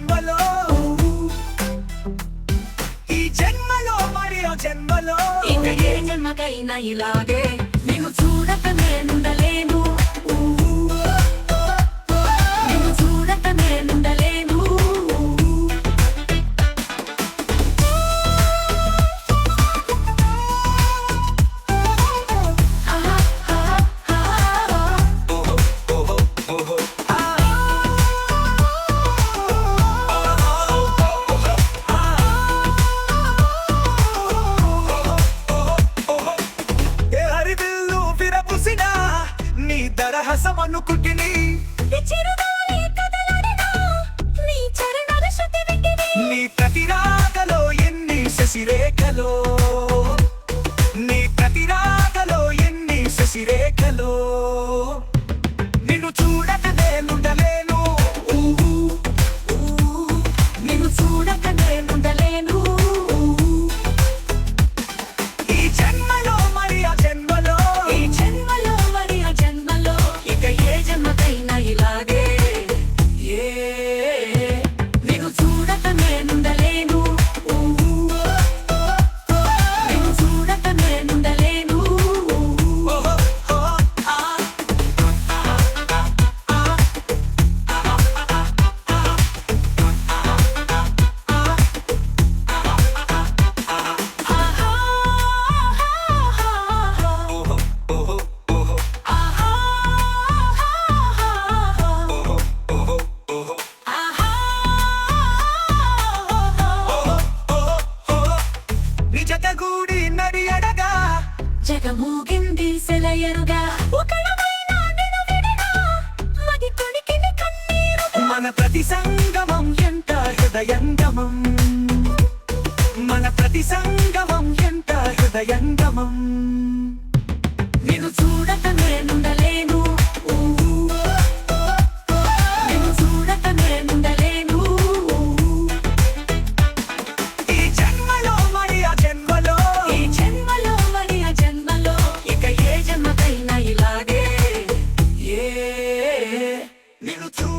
జన్మలో. ఈ జన్మలో మరో జన్మలో. ఇంకా ఏ జన్మకైనా ఇలాగే. నేను చూడక నేనుండలేను చేశామనుకుంటుని నీ ప్రతిరాగలో ఎన్ని శశిరేఖలో? నీ ప్రతిరాగలో ఎన్ని శశిరేఖలో? జగగూడి నడియడగా జగమూగింది సెలయరుగా. మన ప్రతి సంగమం ఎంత హృదయంగమం? మన ప్రతి సంగమం ఎంత హృదయంగమం? Little too